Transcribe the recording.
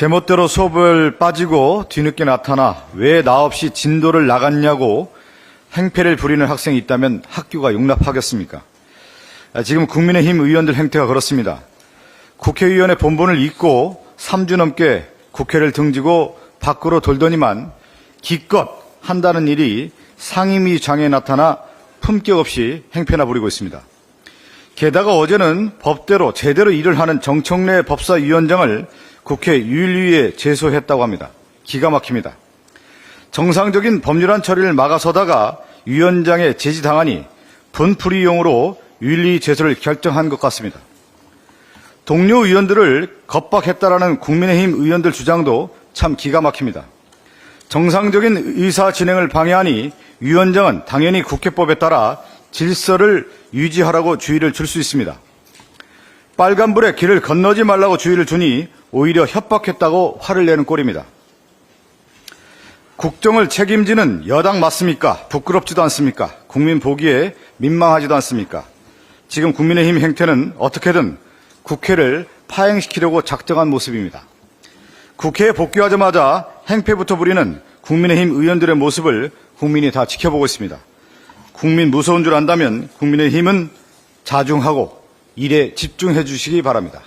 제멋대로 수업을 빠지고 뒤늦게 나타나 왜 나 없이 진도를 나갔냐고 행패를 부리는 학생이 있다면 학교가 용납하겠습니까? 아, 지금 국민의힘 의원들 행태가 그렇습니다. 국회의원의 본분을 잊고 3주 넘게 국회를 등지고 밖으로 돌더니만 기껏 한다는 일이 상임위 장에 나타나 품격 없이 행패나 부리고 있습니다. 게다가 어제는 법대로 제대로 일을 하는 정청래 법사위원장을 국회 윤리위에 제소했다고 합니다. 기가 막힙니다. 정상적인 법률안 처리를 막아서다가 위원장의 제지당하니 분풀이용으로 윤리 제소를 결정한 것 같습니다. 동료 의원들을 겁박했다라는 국민의힘 의원들 주장도 참 기가 막힙니다. 정상적인 의사 진행을 방해하니 위원장은 당연히 국회법에 따라 질서를 유지하라고 주의를 줄 수 있습니다. 빨간불에 길을 건너지 말라고 주의를 주니 오히려 협박했다고 화를 내는 꼴입니다. 국정을 책임지는 여당 맞습니까? 부끄럽지도 않습니까? 국민 보기에 민망하지도 않습니까? 지금 국민의힘 행태는 어떻게든 국회를 파행시키려고 작정한 모습입니다. 국회에 복귀하자마자 행패부터 부리는 국민의힘 의원들의 모습을 국민이 다 지켜보고 있습니다. 국민 무서운 줄 안다면 국민의힘은 자중하고 일에 집중해 주시기 바랍니다.